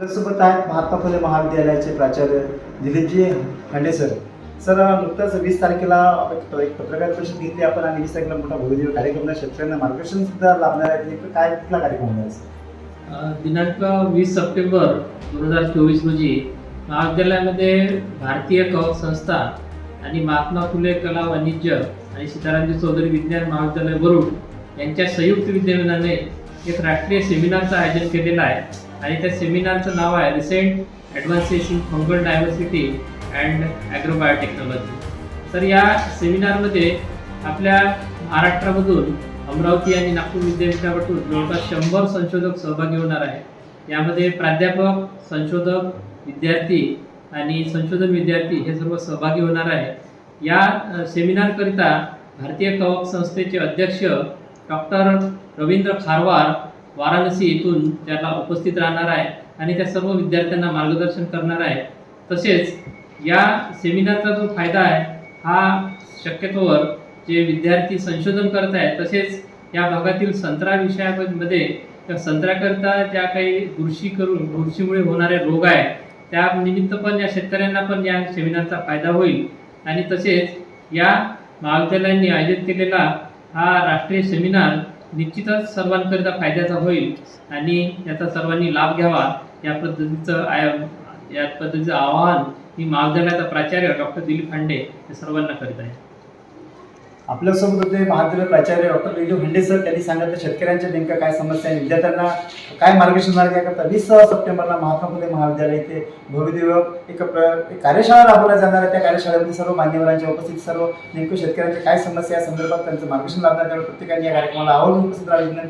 सोबत आहेत महात्मा फुले महाविद्यालयाचे प्राचार्य दिलीपजी हांडे सर. सर नुकताच वीस तारखेला एक पत्रकार परिषद घेतली आपण आणि वीस तारखेला मोठा भव्यदिव्य कार्यक्रम आहे. शेतकऱ्यांना मार्गदर्शन सुद्धा लाभणार आहे. नेमकं काय कुठला कार्यक्रम होणार आहे दिनांक वीस सप्टेंबर दोन हजार चोवीस रोजी महाविद्यालयामध्ये भारतीय कवक संस्था आणि महात्मा फुले कला वाणिज्य आणि सीतारामजी चौधरी विज्ञान महाविद्यालय वरुड यांच्या संयुक्त विद्यमानाने एक राष्ट्रीय सेमिनारचं आयोजन केलेलं आहे. आणि त्या सेमिनारचं नाव आहे recent advances in fungal diversity and agrobiotechnology. तर या सेमिनारमध्ये आपल्या महाराष्ट्रामधून अमरावती आणि नागपूर विद्यापीठापासून जवळपास शंभर संशोधक सहभागी होणार आहे यामध्ये प्राध्यापक संशोधक विद्यार्थी आणि संशोधन विद्यार्थी हे सर्व सहभागी होणार आहे या सेमिनारकरिता भारतीय कवक संस्थेचे अध्यक्ष डॉक्टर रवींद्र खारवार वाराणसी येथून त्याला उपस्थित राहणार आहे आणि त्या सर्व विद्यार्थ्यांना मार्गदर्शन करणार आहे. तसेच या सेमिनारचा जो फायदा आहे हा शक्यतोवर जे विद्यार्थी संशोधन करत आहेत तसेच या भागातील संत्रा विषयामध्ये त्या संत्र्याकरता ज्या काही बुरशी करून बुरशीमुळे होणारे रोग आहे त्या निमित्त पण या शेतकऱ्यांना पण या सेमिनारचा फायदा होईल. आणि तसेच या महाविद्यालयांनी आयोजित केलेला हा राष्ट्रीय सेमिनार निश्चितच सर्वांकरिता फायद्याचा होईल आणि याचा सर्वांनी लाभ घ्यावा. या पद्धतीचं आय- या पद्धतीचं आवाहन मी महाविद्यालयाचा प्राचार्य डॉक्टर दिलीप खांडे हे सर्वांना करीत आहे आपल्यासोबत होते महाविद्यालय प्राचार्य डॉक्टर दिलीप हांडे सर. त्यांनी सांगितलं शेतकऱ्यांच्या नेमक्या काय समस्या आहे. विद्यार्थ्यांना काय मार्गदर्शन मार्ग करता वीस सप्टेंबरला महात्मा फुले महाविद्यालय येथे भव्यदिव्य एक कार्यशाळा राबवल्या जाणार आहे. त्या कार्यशाळेमध्ये सर्व मान्यवरांच्या उपस्थित सर्व नेमकं शेतकऱ्यांच्या काय समस्या या संदर्भात त्यांचं मार्गदर्शन लाभणार त्यामुळे प्रत्येकाने या कार्यक्रमाला आवडून उपस्थित राहावी. विनंती